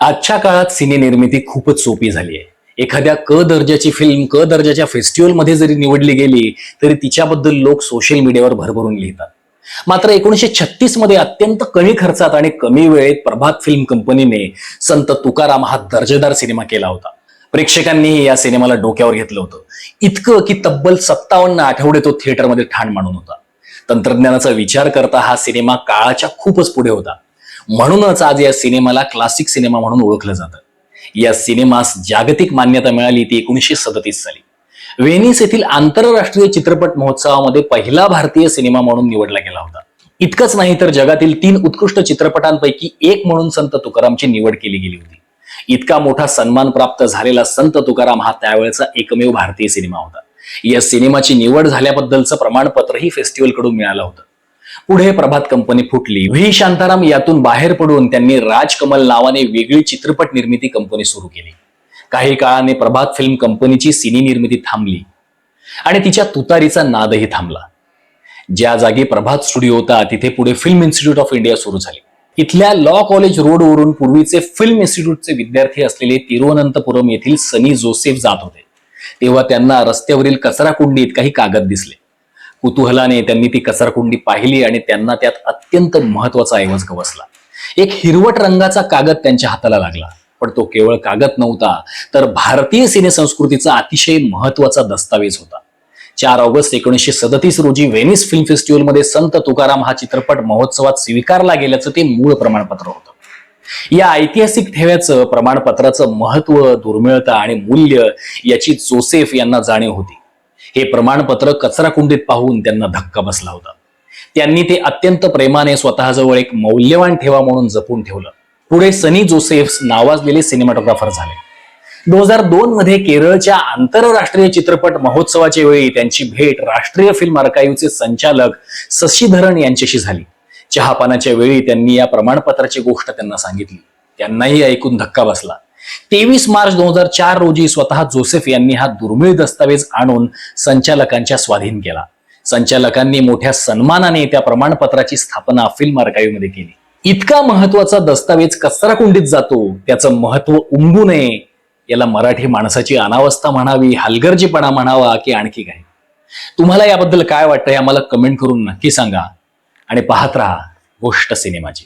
आजच्या काळात सिनेनिर्मिती खूपच सोपी झाली आहे. एखाद्या क दर्जाची फिल्म क दर्जाच्या फेस्टिवलमध्ये जरी निवडली गेली तरी तिच्याबद्दल लोक सोशल मीडियावर भरभरून लिहितात. मात्र एकोणीसशे छत्तीसमध्ये अत्यंत कमी खर्चात आणि कमी वेळेत प्रभात फिल्म कंपनीने संत तुकाराम हा दर्जेदार सिनेमा केला होता. प्रेक्षकांनीही या सिनेमाला डोक्यावर घेतलं होतं. इतकं की तब्बल सत्तावन्न आठवडे तो थिएटरमध्ये ठाण मानून होता. तंत्रज्ञानाचा विचार करता हा सिनेमा काळाच्या खूपच पुढे होता. म्हणूनच आज या सिनेमाला क्लासिक सिनेमा म्हणून ओळखलं जातं. या सिनेमास जागतिक मान्यता मिळाली ती एकोणीसशे सदतीस साली. वेनिस येथील आंतरराष्ट्रीय चित्रपट महोत्सवामध्ये पहिला भारतीय सिनेमा म्हणून निवडला गेला होता. इतकंच नाही तर जगातील तीन उत्कृष्ट चित्रपटांपैकी एक म्हणून संत तुकारामची निवड केली गेली होती. इतका मोठा सन्मान प्राप्त झालेला संत तुकाराम हा त्यावेळेचा एकमेव भारतीय सिनेमा होता. या सिनेमाची निवड झाल्याबद्दलचं प्रमाणपत्रही फेस्टिवलकडून मिळालं होतं. पुढे प्रभात कंपनी फुटली. व्ही. शांताराम यातून बाहेर पडून त्यांनी राजकमल नावाने वेगळी चित्रपट निर्मिती कंपनी सुरू केली. काही काळाने प्रभात फिल्म कंपनीची सिनी निर्मिती थांबली. आणि तिच्या तुतारीचा नादही थांबला. ज्या जागी प्रभात स्टुडिओ होता तिथे पुढे फिल्म इन्स्टिट्यूट ऑफ इंडिया सुरू झाली. इथल्या लॉ कॉलेज रोडवरून पूर्वीचे फिल्म इन्स्टिट्यूटचे विद्यार्थी असलेले तिरुवनंतपुरम येथील सनी जोसेफ जात होते. तेव्हा त्यांना रस्त्यावरील कचरा कुंडीत काही कागद दिसले. कुतूहलाने त्यांनी ती कसरकुंडी पाहिली आणि त्यांना त्यात अत्यंत महत्त्वाचा ऐवज गवसला. एक हिरवट रंगाचा कागद त्यांच्या हाताला लागला पण तो केवळ कागद नव्हता तर भारतीय सिनेसंस्कृतीचा अतिशय महत्त्वाचा दस्तावेज होता. चार ऑगस्ट एकोणीसशे सदतीस रोजी व्हेनिस फिल्म फेस्टिवलमध्ये संत तुकाराम हा चित्रपट महोत्सवात स्वीकारला गेल्याचं ते मूळ प्रमाणपत्र होतं. या ऐतिहासिक ठेव्याचं प्रमाणपत्राचं महत्त्व दुर्मिळता आणि मूल्य याची जोसेफ यांना जाणीव होती. हे प्रमाणपत्र कचरा कुंडीत पाहून त्यांना धक्का बसला होता. त्यांनी ते अत्यंत प्रेमाने स्वतःजवळ एक मौल्यवान ठेवा म्हणून जपून ठेवलं. पुढे सनी जोसेफ नावाजलेले सिनेमॅटोग्राफर झाले. दोन हजार दोन मध्ये केरळच्या आंतरराष्ट्रीय चित्रपट महोत्सवाच्या वेळी त्यांची भेट राष्ट्रीय फिल्म अर्काईव्हचे संचालक शशीधरन यांच्याशी झाली. चहापानाच्या वेळी त्यांनी या प्रमाणपत्राची गोष्ट त्यांना सांगितली. त्यांनाही ऐकून धक्का बसला. तेवीस मार्च दोन हजार चार रोजी स्वतः जोसेफ यांनी हा दुर्मिळ दस्तावेज आणून संचालकांच्या स्वाधीन केला. संचालकांनी मोठ्या सन्मानाने त्या प्रमाणपत्राची स्थापना फिल्म आर्काईव्हमध्ये केली. इतका महत्त्वाचा दस्तावेज कचरा कुंडीत जातो त्याचं महत्त्व उमगू नये याला मराठी माणसाची अनावस्था म्हणावी हलगर्जीपणा म्हणावा की आणखी काय तुम्हाला याबद्दल काय वाटतं हे आम्हाला कमेंट करून नक्की सांगा. आणि पाहत राहा गोष्ट सिनेमाची.